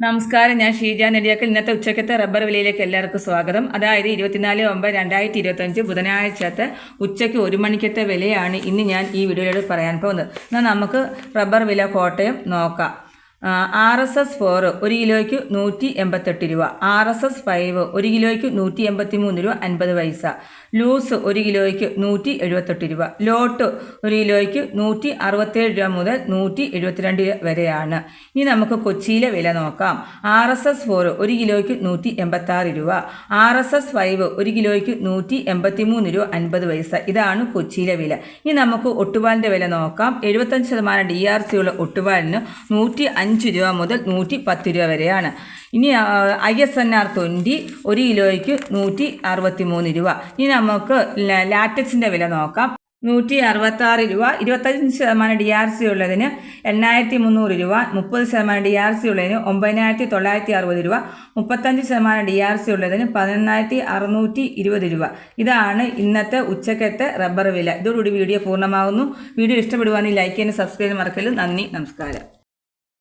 നമസ്കാരം ഞാൻ ഷീജ നെടിയാക്കൽ ഇന്നത്തെ ഉച്ചക്കത്തെ റബ്ബർ വിലയിലേക്ക് എല്ലാവർക്കും സ്വാഗതം. അതായത് ഇരുപത്തിനാല് ഒമ്പത് രണ്ടായിരത്തി ഇരുപത്തഞ്ച് ബുധനാഴ്ചത്തെ ഉച്ചയ്ക്ക് ഒരു മണിക്കത്തെ വിലയാണ് ഇന്ന് ഞാൻ ഈ വീഡിയോയിലൂടെ പറയാൻ പോകുന്നത്. എന്നാൽ നമുക്ക് റബ്ബർ വില കോട്ടയം നോക്കാം. ആർ എസ് എസ് ഫോർ ഒരു കിലോയ്ക്ക് നൂറ്റി എൺപത്തെട്ട് രൂപ. ആർ എസ് എസ് ഫൈവ് ഒരു കിലോയ്ക്ക് നൂറ്റി എൺപത്തി മൂന്ന് രൂപ അൻപത് പൈസ. ലൂസ് ഒരു കിലോയ്ക്ക് നൂറ്റി എഴുപത്തെട്ട് രൂപ. ലോട്ട് ഒരു കിലോയ്ക്ക് നൂറ്റി അറുപത്തേഴ് രൂപ മുതൽ നൂറ്റി എഴുപത്തിരണ്ട് രൂപ വരെയാണ്. ഇനി നമുക്ക് കൊച്ചിയിലെ വില നോക്കാം. ആർ എസ് എസ് ഫോർ ഒരു കിലോയ്ക്ക് നൂറ്റി എൺപത്താറ് രൂപ. ആർ എസ് എസ് ഫൈവ് ഒരു കിലോയ്ക്ക് നൂറ്റി എൺപത്തി മൂന്ന് രൂപ അൻപത് പൈസ. ഇതാണ് കൊച്ചിയിലെ വില. ഇനി നമുക്ക് ഒട്ടുപാലിന്റെ വില നോക്കാം. എഴുപത്തഞ്ച് ശതമാനം ഡി ആർ സി ഉള്ള ഒട്ടുപാലിന് നൂറ്റി അഞ്ച് രൂപ മുതൽ നൂറ്റി പത്ത് രൂപ വരെയാണ്. ഇനി I S N R twenty ഒരു കിലോയ്ക്ക് നൂറ്റി അറുപത്തി മൂന്ന് രൂപ. ഇനി നമുക്ക് ലാറ്റക്സിന്റെ വില നോക്കാം. നൂറ്റി അറുപത്തി ആറ് രൂപ ഇരുപത്തഞ്ച് ശതമാനം ഡി ആർ സി ഉള്ളതിന് എണ്ണായിരത്തി മുന്നൂറ് രൂപ മുപ്പത് ശതമാനം ഡി ആർ സി ഉള്ളതിന് ഒമ്പതിനായിരത്തി തൊള്ളായിരത്തി അറുപത് രൂപ മുപ്പത്തഞ്ച് ശതമാനം ഡി ആർ സി ഉള്ളതിന് പതിനൊന്നായിരത്തി അറുന്നൂറ്റി ഇരുപത് രൂപ. ഇതാണ് ഇന്നത്തെ ഉച്ചക്കത്തെ റബ്ബർ വില. ഇതോടുകൂടി വീഡിയോ പൂർണമാകുന്നു. വീഡിയോ ഇഷ്ടപ്പെടുവാണെങ്കിൽ ലൈക്ക് ചെയ്യാനും സബ്സ്ക്രൈബ് മറക്കലും നന്ദി നമസ്കാരം.